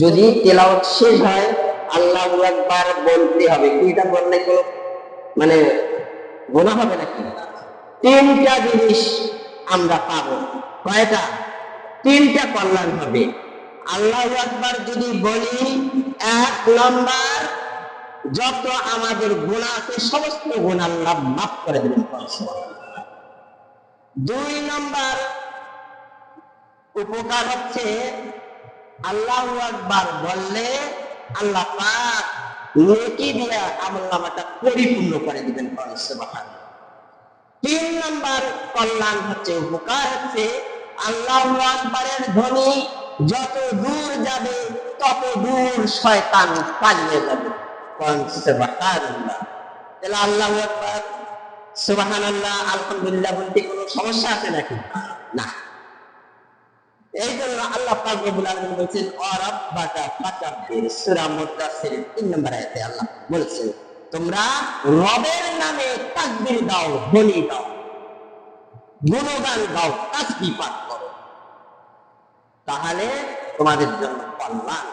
যদি তেলাওয়াত শেষ হয়, আল্লাহ একবার বলতে হবে। এটা বললে কোনো মানে গোনা হবে নাকি? তিনটা জিনিস আমরা পাবো। কয়টা? তিনটা কল্যাণ হবে। আল্লাহ একবার যদি বলি, এক নম্বর, যত আমাদের গুণা আছে, সমস্ত গুণ আল্লাহ মাফ করে দেবেন। দুই নম্বর, উপকার হচ্ছে আল্লাহ আকবার বললে আল্লাহ পাক নেকি দিয়া আমল নামাটা পরিপূর্ণ করে দিবেন সুবহান তিন নম্বর কল্যাণ হচ্ছে উপকার হচ্ছে আল্লাহ আকবরের ধ্বনি, যত দূর যাবে তত দূর শয়তান পালিয়ে যাবে। তাহলে আল্লাহু আকবার, সুবহানাল্লাহ, আলহামদুলিল্লাহ বলতে কোনো সমস্যা আছে নাকি? না। এই জন্য আল্লাহ পাক বলেছেন অরাব্বাকা ফাকাব্বির সূরা মুদাসসির 3 নম্বর আয়াতে আল্লাহ বলছেন, তোমরা রবের নামে তাকবীর দাও বলি দাও, গুণগান গাও তাসবিহ পাঠ করো। তাহলে তোমাদের জন্য কল্যাণ